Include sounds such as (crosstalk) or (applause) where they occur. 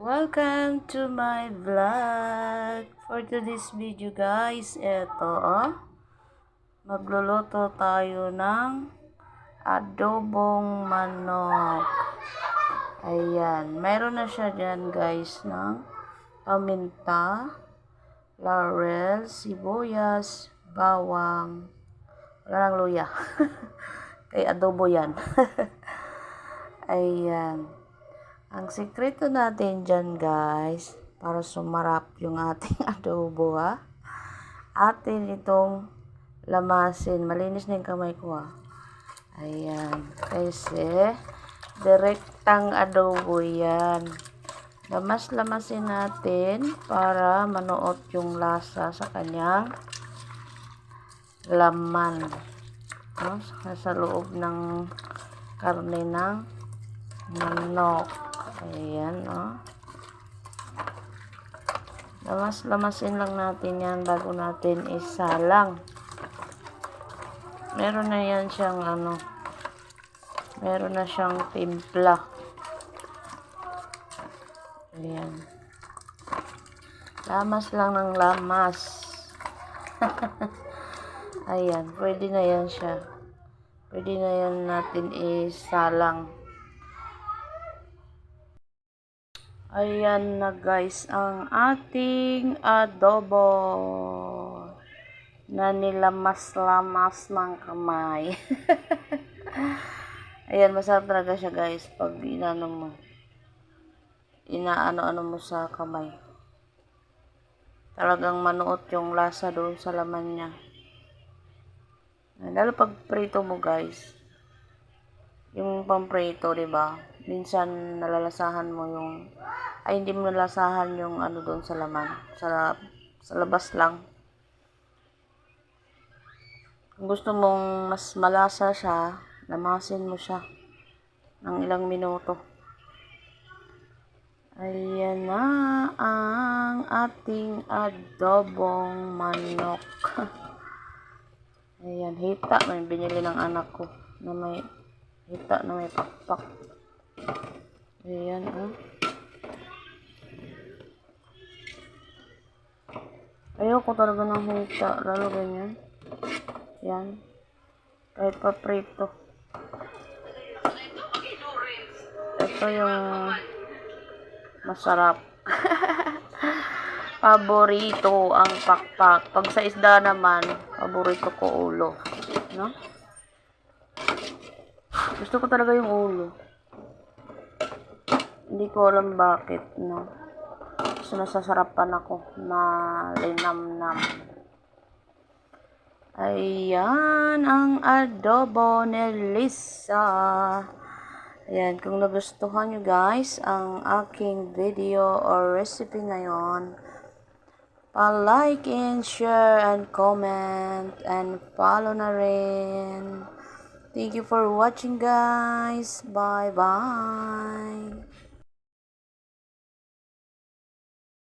Welcome to my vlog. For today's video guys, eto oh. Magluluto tayo ng adobong manok. Ayan. Meron na siya dyan guys ng paminta, laurel, sibuyas, bawang, wala lang luya. (laughs) Kay adobo yan. (laughs) Ayan. Ang sikreto natin dyan guys, para sumarap yung ating (laughs) adobo ha, atin itong lamasin. Malinis na yung kamay ko ha. Ayan. Kasi, direktang adobo yan. Lamas-lamasin natin para manuot yung lasa sa kanyang laman. No? Sa loob ng karne ng manok. Ayan, oh. Lamas-lamasin lang natin yan bago natin isalang. Meron na yan siyang ano, meron na siyang timpla. Ayan. Lamas lang ng lamas. (laughs) Ayan, pwede na yan siya. Pwede na yan natin isalang. Ayan na guys, ang ating adobo na nilamas-lamas ng kamay. (laughs) Ayan, masarap talaga siya guys pag inano mo. Inaano-ano mo sa kamay. Talagang manuot yung lasa doon sa laman niya. Lalo pag prito mo guys. Yung pamprito, 'di ba? Minsan nalalasahan mo yung ay hindi mo nalalasahan yung ano doon sa laman, sa sa labas lang. Kung gusto mong mas malasa siya, lamasin mo siya ng ilang minuto. Ayan na ang ating adobong manok. (laughs) Ayan, hita. May binili ng anak ko na may hita na may pakpak. Ayan, oh. Ayoko talaga ng hita. Lalo ganyan. Yan. Kahit pa prito. Ito yung masarap. (laughs) paborito ang pakpak. Pag sa isda naman, paborito ko ulo. No? Gusto ko talaga yung ulo. Hindi ko alam bakit, no? So, nasasarapan ako na linamnam. Ayan, ang adobo ni Lisa. Ayan, kung nagustuhan nyo guys ang aking video or recipe ngayon, pa-like and share and comment and follow na rin. Thank you for watching guys. Bye bye.